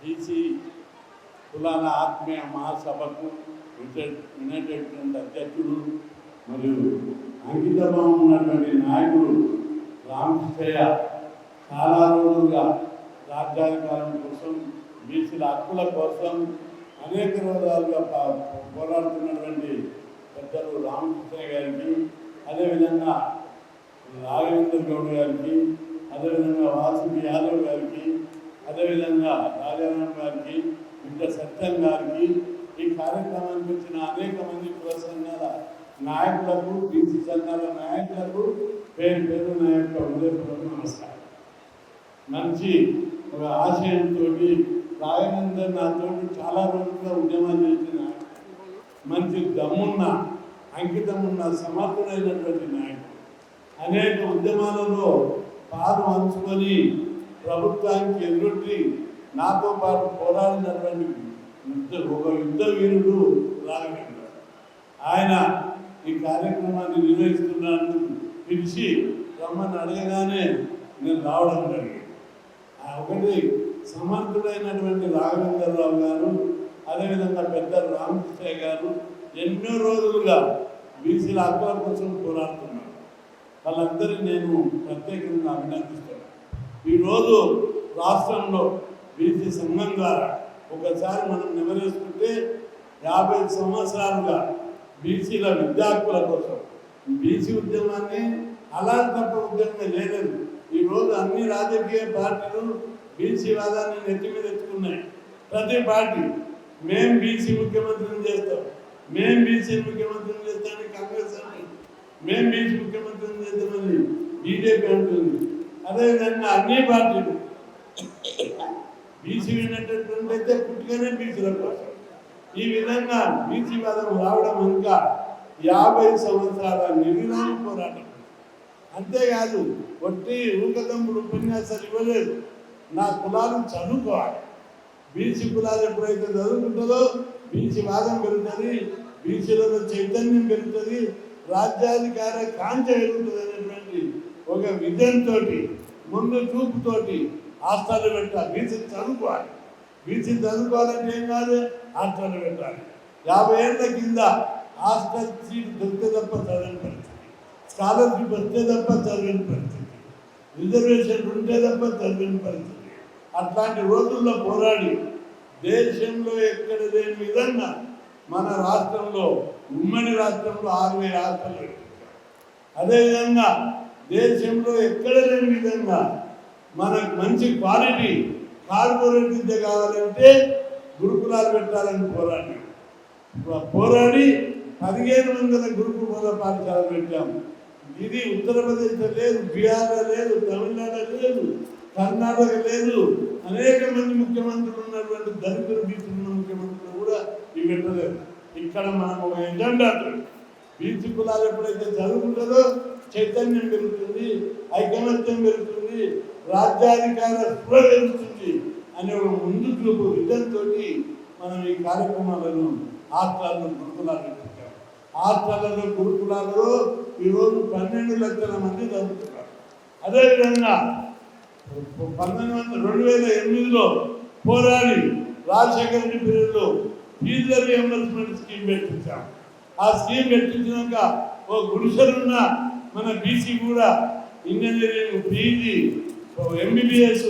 BC కులాల ఆత్మీయ మహాసభకు United front అధ్యక్షుడు మరియు అంకితభావం ఉన్నటువంటి నాయకుడు రామకృష్ణయ్య చాలా రోజులుగా రాజ్యాంగం కోసం బీసీల హక్కుల కోసం అనేక రోజులుగా పోరాడుతున్నటువంటి పెద్దలు రామకృష్ణయ్య గారికి అదేవిధంగా రాఘవేంద్ర గౌడ్ గారికి అదేవిధంగా వాసు యాదవ్ గారికి అదేవిధంగా రాజారాం గారికి ఇంకా సత్యం గారికి ఈ కార్యక్రమానికి వచ్చిన అనేక మంది ప్రసంగాల నాయకులకు బీసీ సంఘాల నాయకులకు పేరు పేరు నా యొక్క హృదయపూర్వక నమస్కారం. మంచి ఒక ఆశయంతో రాఘవేందర్ నాతో చాలా రోజులుగా ఉద్యమాలు చేసిన మంచి దమ్మున్న అంకితమున్న సమర్థుడైనటువంటి నాయకుడు. అనేక ఉద్యమాలలో పాలు పంచుకొని ప్రభుత్వానికి ఎదురొట్టి నాతో పాటు పోరాడినటువంటి యుద్ధ ఒక యుద్ధ వీరుడు రాఘవేంద్ర ఆయన ఈ కార్యక్రమాన్ని నిర్వహిస్తున్నాను పిలిచి రమ్మని అడగగానే నేను రావడం జరిగింది. ఒకటి సమర్థుడైనటువంటి రాఘవేంద్రరావు గారు అదేవిధంగా పెద్ద రామకృష్ణయ్య గారు ఎన్నో రోజులుగా బీసీల హక్కుల కోసం పోరాడుతున్నారు. వాళ్ళందరినీ నేను ప్రత్యేకంగా అభినందిస్తున్నాను. ఈరోజు రాష్ట్రంలో బీసీ సంఘం ద్వారా ఒకసారి మనం నెమరేసుకుంటే యాభై సంవత్సరాలుగా బీసీల విద్యార్థుల కోసం బీసీ ఉద్యమాన్ని అలా తప్ప ఉద్యమమే లేదు ఈరోజు అన్ని రాజకీయ పార్టీలు బీసీ వాదాన్ని నెత్తి మీద ఎత్తుకున్నాయి. ప్రతి పార్టీ మేం బీసీ ముఖ్యమంత్రిని చేస్తాం. మేం బీసీ ముఖ్యమంత్రిని చేస్తామని కాంగ్రెస్ అంటుంది మేం బీసీ ముఖ్యమంత్రిని చేద్దామని బీజేపీ అంటుంది. అదేవిధంగా అన్ని పార్టీలు బీసీ విన్నట్టయితే పుట్టుకనే బీసీల కోసం ఈ విధంగా బీసీ వాదం రావడం ఇంకా యాభై సంవత్సరాల నిర్ణయం పోరాటం. అంతేకాదు ఒట్టి ఊకదమ్ముడు ఉపన్యాసాలు ఇవ్వలేదు. నా కులాలు చదువుకోవాలి. బీసీ కులాలు ఎప్పుడైతే చదువుకుంటుందో బీసీ వాదం పెరుగుతుంది బీసీలలో చైతన్యం పెరుగుతుంది రాజ్యాధికార కాంచ పెరుగుతుంది అనేటువంటి ఒక విజన్తో ముందు చూపుతోటి హాస్టల్ పెట్టాలి. బీసీ చదువుకోవాలి. బీసీ చదువుకోవాలంటే ఏం కాదు? హాస్టల్ పెట్టాలి. యాభై ఏళ్ళ కింద హాస్టల్ సీట్ దొరికితే తప్ప చదవని పరిస్థితి. స్కాలర్షిప్ వస్తే తప్ప చదివిన పరిస్థితి. రిజర్వేషన్ ఉంటే తప్ప చదివిన పరిస్థితి. అట్లాంటి రోజుల్లో పోరాడి దేశంలో ఎక్కడ లేని విధంగా మన రాష్ట్రంలో ఉమ్మడి రాష్ట్రంలో ఆరు వేల హాస్టల్ అదేవిధంగా దేశంలో ఎక్కడ లేని విధంగా మనకు మంచి క్వాలిటీ కార్పొరేట్ విద్య కావాలంటే గురుకులాలు పెట్టాలని పోరాడి. పోరాడి పదిహేను వందల గురుకుల పాఠశాల పెట్టాము. ఇది ఉత్తరప్రదేశ్లో లేదు బీహార్లో లేదు తమిళనాడు లేదు కర్ణాటక లేదు. అనేక మంది ముఖ్యమంత్రులు ఉన్నటువంటి దళితులు బీసీలు ముఖ్యమంత్రులు కూడా ఇవి పెట్టలేదు. ఇక్కడ మనం ఒక ఎజెండా బీసీ కులాలు ఎప్పుడైతే చదువుకుంటుందో చైతన్యం పెరుగుతుంది ఐకమత్యం పెరుగుతుంది రాజ్యాధికార స్పృహ పెరుగుతుంది అనే ఒక ముందు చూపు విజన్తో మనం ఈ కార్యక్రమాలను హాస్టల్లో గురుకులాలు పెట్టాం. హాస్టల్లో గురుకులాలలో ఈరోజు పన్నెండు లక్షల మంది చదువుతున్నారు. అదేవిధంగా పంతొమ్మిది వందల రెండు వేల ఎనిమిదిలో పోరాడి రాజశేఖర రెడ్డి పీరియడ్లో ఫీజు రియంబర్స్మెంట్ స్కీమ్ పెట్టించాం. ఆ స్కీమ్ పెట్టించినాక ఓ గుడిసెలున్న మన బీసీ కూడా ఇంజనీరింగ్ పీజీ ఎంబీబీఎస్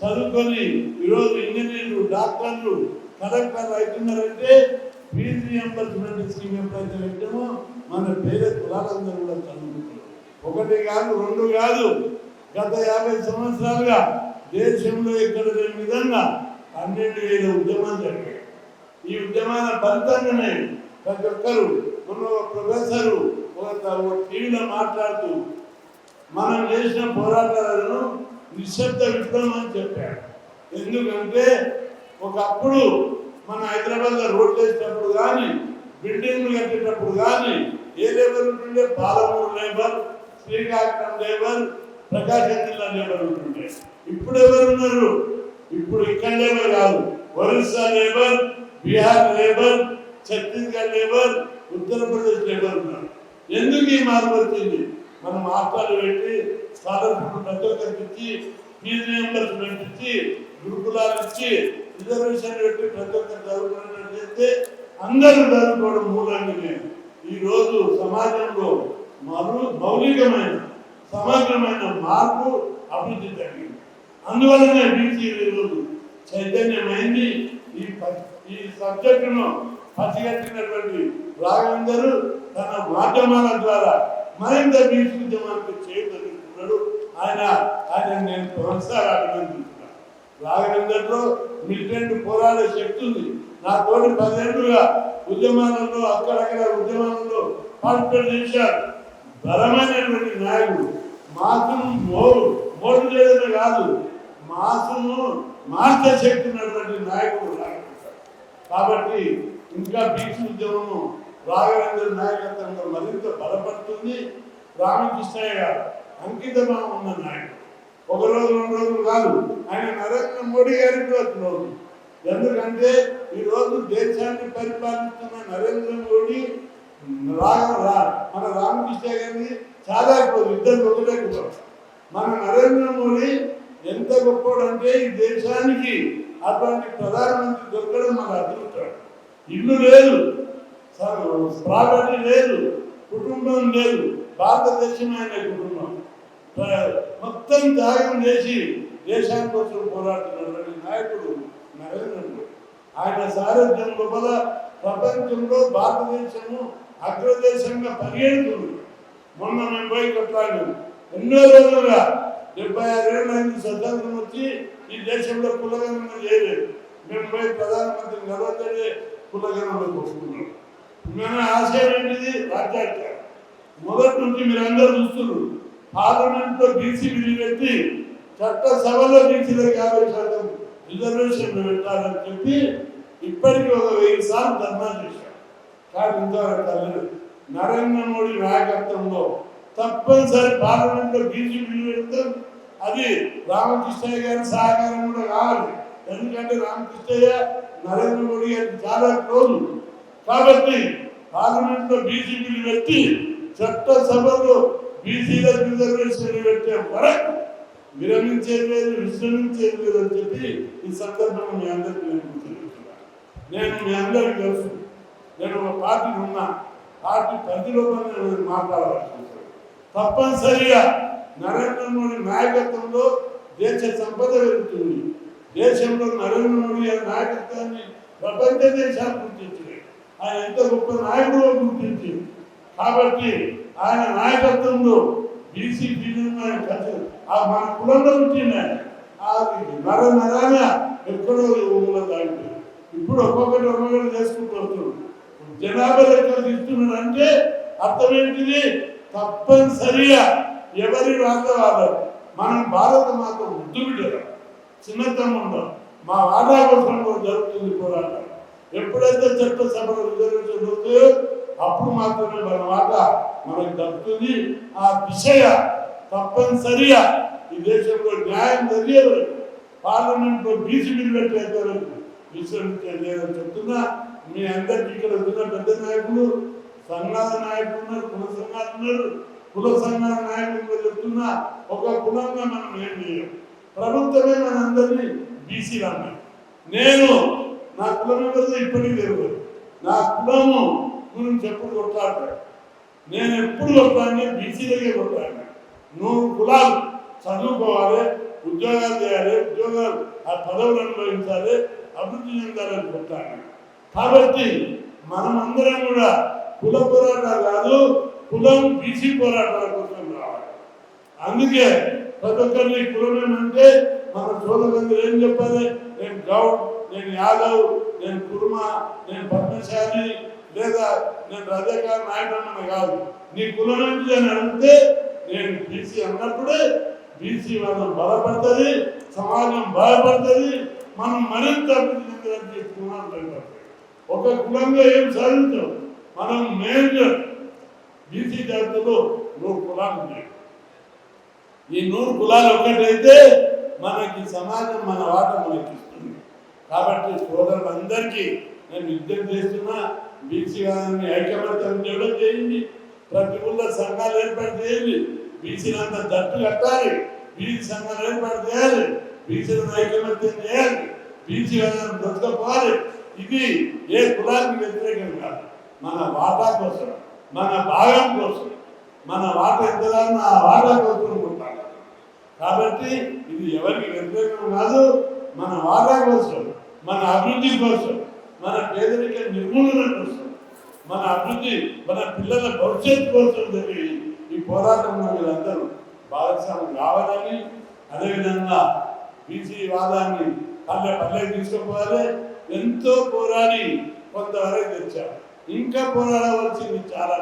చదువుకొని ఈరోజు ఇంజనీర్లు డాక్టర్లు కలెక్టర్లు అవుతున్నారంటే ఫీజు రియంబర్స్మెంట్ స్కీమ్ ఎప్పుడైతే పెట్టామో మన పేద కులాలందరూ కూడా చదువుకుంటారు. ఒకటి కాదు రెండు కాదు. గత యాభై సంవత్సరాలుగా దేశంలో ఇక్కడ లేని విధంగా పన్నెండు వేల ఉద్యమాలు జరిగాయి. ఈ ఉద్యమాల ఫలితంగానే ప్రతి ఒక్కరు మొన్న ప్రొఫెసరు ఒక టీవీలో మాట్లాడుతూ మనం చేసిన పోరాటాలను నిశ్శబ్ద విప్లవం అని చెప్పాడు ఎందుకంటే ఒకప్పుడు మన హైదరాబాద్లో రోడ్లు వేసేటప్పుడు కానీ బిల్డింగ్లు కట్టేటప్పుడు కానీ ఏ లేబర్ ఉంటుండే? పాలమూరు లేబర్ శ్రీకాకుళం లేబర్ ప్రకాశం జిల్లా లేబర్ ఉంటుండే. ఇప్పుడు ఎవరున్నారు ఇప్పుడు ఇక్కడ లేబర్ కాదు. Orissa labour Bihar labour Chhattisgarh labour Uttar Pradesh labour ఉన్నారు. ఎందుకు ఈ మార్పు వచ్చింది? మనం హాస్టల్ పెట్టి స్కాలర్షిప్ ప్రతి ఒక్కరికి ఇచ్చి ఫీజు రియంబర్స్మెంట్ ఇచ్చి గురుకులాలు ఇచ్చి రిజర్వేషన్ పెట్టి ప్రతి ఒక్కరు చదువుకున్నట్టు చేస్తే అందరూ చదువుకోవడం మూలంగానే ఈ రోజు సమాజంలో మరు మౌలికమైన సమగ్రమైన మార్పు అభివృద్ధి జరిగింది అందువలనే బీసీ ఈరోజు చైతన్యమైంది. ఈ ఈ సబ్జెక్టును పసిగట్టినటువంటి రాఘవేందరు తన మాధ్యమాల ద్వారా మరింత బీసీ చేయగలుగుతున్నాడు ఆయన ఆయన నేను ప్రొఫెసర్ అభినందిస్తున్నాను రాఘవేందర్లో మిలిటెంట్ పోరాడే శక్తి ఉంది. నా తోటి పదేళ్ళుగా ఉద్యమాలలో అక్కడక్కడ ఉద్యమాలలో పార్టిసిపేట్ చేశారు. బలమైనటువంటి నాయకుడు. మాసును మోరు మోడు చేయడమే కాదు మాసును మార్చే శక్తి ఉన్నటువంటి నాయకుడు కాబట్టి ఇంకా బీచ్ ఉద్యమము రాఘవేంద్ర నాయకత్వంలో మరింత బలపడుతుంది. రామకృష్ణయ్య గారు అంకితమా ఉన్న నాయకుడు. ఒక రోజు రెండు రోజులు కాదు ఆయన నరేంద్ర మోడీ గారి రోజు ఎందుకంటే ఈరోజు దేశాన్ని పరిపాలిస్తున్న నరేంద్ర మోడీ రాఘవ రా- మన రామకృష్ణ గారిని చాలా ఇద్దరు ఒకటే మన నరేంద్ర మోడీ ఎంత గొప్పడు అంటే ఈ దేశానికి అటువంటి ప్రధానమంత్రి దొరకడం మన అదృష్టం. ఇల్లు లేదు. ప్రాపర్టీ లేదు కుటుంబం లేదు భారతదేశం ఆయన కుటుంబం మొత్తం త్యాగం చేసి దేశానికి కోసం పోరాడుతున్నటువంటి నాయకుడు నరేంద్ర మోడీ. ఆయన సారథ్యం లోపల ప్రపంచంలో భారతదేశము అగ్రదేశంగా పరిగెడుతుంది. మొన్న మేము పోయి కొట్లాడు ఎన్నో రోజులుగా డెబ్బై ఆరేళ్ళు అయింది స్వతంత్రం వచ్చి ఈ దేశంలో కులగణన చేయలేదు. మేము పోయి ప్రధానమంత్రి కలవద్దడే కులగణనలో కొట్టుకున్నాం మన ఆశయం ఏంటిది రాజ్యాధికారం మొదటి నుంచి మీరు అందరూ చూస్తున్నారు. పార్లమెంట్లో బీసీ బిల్లు పెట్టి చట్టసభలో బీసీలకు యాభై శాతం రిజర్వేషన్ పెట్టాలని చెప్పి ఇప్పటికీ ఒక వెయ్యి సార్లు ధర్నా చేశారు. కానీ ఇంతవరకు నరేంద్ర మోడీ నాయకత్వంలో తప్పనిసరి పార్లమెంట్లో బీసీ బిల్లు పెడతాం అది రామకృష్ణయ్య గారి సహకారం కూడా కావాలి. ఎందుకంటే రామకృష్ణయ్య నరేంద్ర మోడీ గారికి చాలా క్లోజ్. కాబట్టి పార్లమెంట్లో బీజేపీని పెట్టి చట్టసభలో బీసీల రిజర్వేషన్ పెట్టే వరకు విరమించేది లేదు విశ్రమించేది లేదు అని చెప్పి ఈ సందర్భంగా మీ అందరికీ నేను గుర్తుపెట్టుకున్నాను. నేను మీ అందరికీ తెలుసు. నేను ఒక పార్టీ ఉన్నా పార్టీ పరిధిలోపల నేను మాట్లాడాల్సి తప్పనిసరిగా నరేంద్ర మోడీ నాయకత్వంలో దేశ సంపద పెరుగుతుంది. దేశంలో నరేంద్ర మోడీ నాయకత్వాన్ని ప్రపంచ దేశాలు గుర్తించింది. ఆయన ఎంత గొప్ప నాయకుడు గుర్తించి. కాబట్టి ఆయన నాయకత్వంలో బీసీ కలిసి ఆ మన కులంలో పుట్టిన నర నరాన ఎక్కడో ఊళ్ళో దాంట్లో ఇప్పుడు ఒక్కొక్కటి ఒక్కొక్కటి చేసుకుంటూ వస్తున్నాడు జనాభా లెక్కలు తీస్తున్నాడు అంటే అర్థం ఏంటిది తప్పనిసరిగా ఎవరి వాళ్ళ వాళ్ళు మనం భారత మాత ముద్దు బిడ్డలు. చిన్నతనంలో మా వాటా కోసం కూడా జరుగుతుంది పోరాటం. ఎప్పుడైతే చట్టసభలో రిజర్వేషన్ అవుతాయో అప్పుడు మాత్రమే మన మాట మనకు దక్కుతుంది. ఆ దిశయ తప్పనిసరిగా ఈ దేశంలో న్యాయం జరిగే వరకు పార్లమెంట్లో బీసీ బిల్ పెట్టే వరకు విశ్వవిద్యాలయం చెప్తున్నా. మీ అందరికీ ఇక్కడ ఉన్న పెద్ద నాయకులు సంఘాల నాయకులు ఉన్నారు కుల సంఘాలు ఉన్నారు. కుల సంఘాల నాయకులు చెప్తున్నా ఒక కులంగా మనం ఏం చేయం ప్రభుత్వమే మనందరినీ బీసీ అన్నాయి నేను నా కులం ఎవరిదో ఇప్పటికీ లేదు నా కులము గురించి ఎప్పుడు కొట్లాడతాడు నేను ఎప్పుడు కొట్టాను బీసీలకే కొట్టాను నువ్వు కులాలు చదువుకోవాలి ఉద్యోగాలు చేయాలి ఉద్యోగాలు ఆ పదవులు అనుభవించాలి అభివృద్ధి చెందాలని కొట్టాను కాబట్టి మనమందరం కూడా కుల పోరాటాలు కాదు కులం బీసీ పోరాటాల కోసం రావాలి. అందుకే ప్రతి ఒక్కరిని కులం ఏమంటే మన సోదరులందరూ ఏం చెప్పాలి? నేను గౌడ్ నేను యాదవ్ నేను కుర్మ నేను పద్మశాలి లేదా నేను రజాకార్ నాయకుడు కాదు. నీ కులం నుంచి అని అడిగితే నేను బీసీ అన్నప్పుడే బీసీ వాళ్ళం బలపడుతుంది సమాజం బాధపడుతుంది మనం మరింత అభివృద్ధి చెందాలని చెప్తున్నాను ఒక కులంగా ఏం సాధించాం మనం మేజర్ బీసీ జాతిలో నూరు కులాలు ఉన్నాయి. ఈ నూరు కులాలు ఒకటైతే మనకి సమాజం మన వాట మనకి ఇస్తుంది. కాబట్టి సోదరులందరికీ నేను విజ్ఞప్తి చేస్తున్నా బీసీ గారిని ఐక్యమత్యం చేయడం చేయండి. ప్రతి ఊళ్ళో సంఘాలు ఏర్పాటు చేయండి. బీసీలంతా జట్టు కట్టాలి. బీసీ సంఘాలు ఏర్పాటు చేయాలి. బీసీలను ఐకమత్యం చేయాలి. బీసీ వాళ్ళని బ్రతకపోవాలి. ఇది ఏ కులానికి వ్యతిరేకం కాదు. మన వాటా కోసం మన భాగం కోసం మన వాట ఎంత ఆ వాటా కోసం కొట్టాలి కాబట్టి ఇది ఎవరికి వ్యతిరేకం కాదు మన వాటా కోసం. మన అభివృద్ధి కోసం మన పేదరిక నిర్మూలన కోసం మన అభివృద్ధి మన పిల్లల భవిష్యత్తు కోసం జరిగి ఈ పోరాటంలో వీళ్ళందరూ భాగస్వామి కావాలని అదేవిధంగా బీసీ వాదాన్ని పల్లె పల్లెకి తీసుకుపోవాలి. ఎంతో పోరాడి కొంతవరకు తెచ్చారు. ఇంకా పోరాడవలసింది చాలా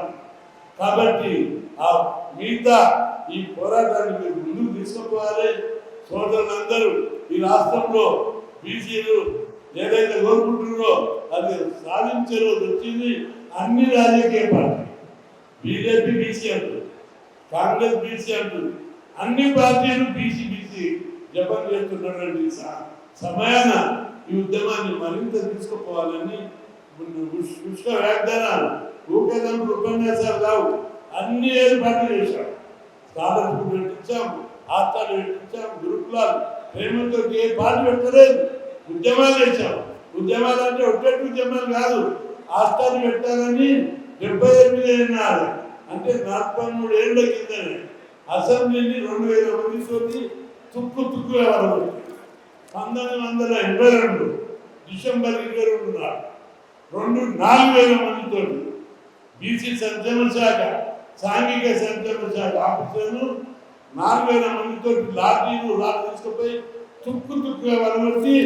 కాబట్టి ఆ మిగతా ఈ పోరాటాన్ని మీరు ముందుకు తీసుకుపోవాలి. సోదరులందరూ ఈ రాష్ట్రంలో బీసీలు ఏదైతే కోరుకుంటున్నారో అది సాధించే రోజు వచ్చింది అన్ని రాజకీయ పార్టీ బీజేపీ బీసీ అంటుంది కాంగ్రెస్ బీసీ అంటుంది అన్ని పార్టీలు బీసీ బీసీ జపం చేస్తున్నటువంటి సమయాన ఈ ఉద్యమాన్ని మరింత తీసుకుపోవాలని ఉష్- పుష్క వ్యాఖ్యానాలు ఊకేదంపుడు ఉపన్యాసాలు కావు. అన్ని ఏర్పాట్లు చేశాం. స్కాలర్షిప్ పెట్టించాం హాస్టల్ పెట్టించాం గురుకులాలు. ప్రేమతో ఏ పార్టీ పెట్టలేదు. ఉద్యమాలు చేశాం. ఉద్యమాలు అంటే ఒక్కటి ఉద్యమాలు కాదు హాస్టల్ పెట్టాలని డెబ్బై ఎనిమిది అన్నారు అంటే నలభై మూడు ఏళ్ళ కిందనే అసెంబ్లీని రెండు వేల మందితోటి తుక్కు తుక్కు ఎవరు పంతొమ్మిది వందల ఎనభై రెండు డిసెంబర్ ఇరవై రెండు నాడు రెండు నాలుగు వేల మందితో బీసీ సంక్షేమ శాఖ సాంఘిక సంక్షేమ శాఖ ఆఫీసర్లు నాలుగు వేల మందితో లాఠీలు లాఠీ తీసుకుపోయి తుక్కు తుక్కుగా వలబట్టి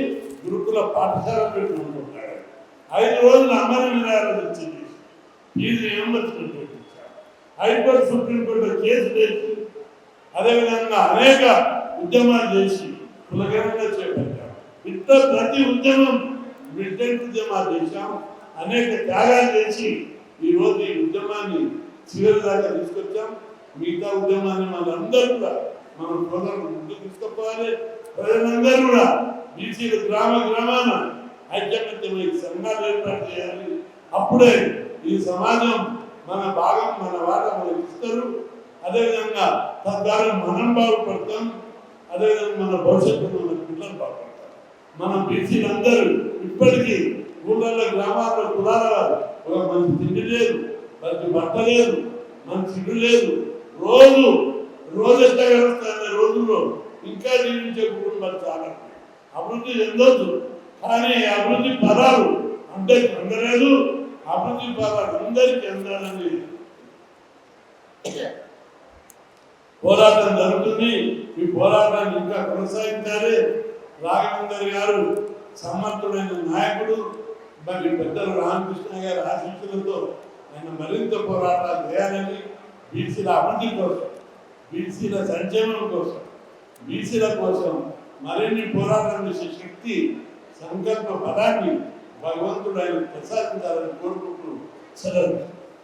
గురుకుల పాఠశాల పెట్టుకుంటున్నాడు ఐదు రోజులు అమర నిరాలు వచ్చింది fee ఏమొచ్చినట్టు high court supreme court case వేసి అదేవిధంగా అనేక ఉద్యమాలు చేసి కులగరంగా చేపట్టాం. ఇంత ప్రతి ఉద్యమం మిలిటెంట్ ఉద్యమాలు చేశాం. అనేక త్యాగాలు చేసి ఈ రోజు ఈ ఉద్యమాన్ని చివరి దాకా తీసుకొచ్చాం. మిగతా ఉద్యమాన్ని మనందరూ కూడా మనం ప్రజలకు ముందుకు తీసుకుపోవాలి. ప్రజలందరూ కూడా బీసీలు గ్రామ గ్రామాన ఐక్యమత్యమై సంఘాలు ఏర్పాటు చేయాలి. అప్పుడే ఈ సమాజం మన భాగం మన వాట మనకి ఇస్తారు. అదేవిధంగా తద్వారా మనం బాగుపడతాం. అదేవిధంగా మన భవిష్యత్తు మన పిల్లలు బాగుపడతాం మన బీసీలందరూ ఇప్పటికీ ఊళ్ళల్లో గ్రామాల్లో కులాల వారు ఒక మంచి తిండి లేదు మంచి బట్ట లేదు మంచి ఇల్లు లేదు. రోజు రోజు ఎంత గడుస్తున్న రోజుల్లో ఇంకా జీవించే కుటుంబాలు చాలా అభివృద్ధి చెందొద్దు. కానీ అభివృద్ధి పదాలు అంటే అందలేదు అభివృద్ధి పదాలు అందరికి అందాలని పోరాటం జరుగుతుంది. ఈ పోరాటాన్ని ఇంకా కొనసాగించాలి. రాఘవేందర్ గారు సమర్థుడైన నాయకుడు. మరి పెద్దలు రామకృష్ణ గారి ఆశీస్సులతో ఆయన మరింత పోరాటాలు చేయాలని బీసీల అభివృద్ధి కోసం బీసీల సంక్షేమం కోసం బీసీల కోసం మరిన్ని పోరాటాలు చేసే శక్తి సంకల్ప పదాన్ని భగవంతుడు ఆయన ప్రసాదించాలని కోరుకుంటూ సెలవు.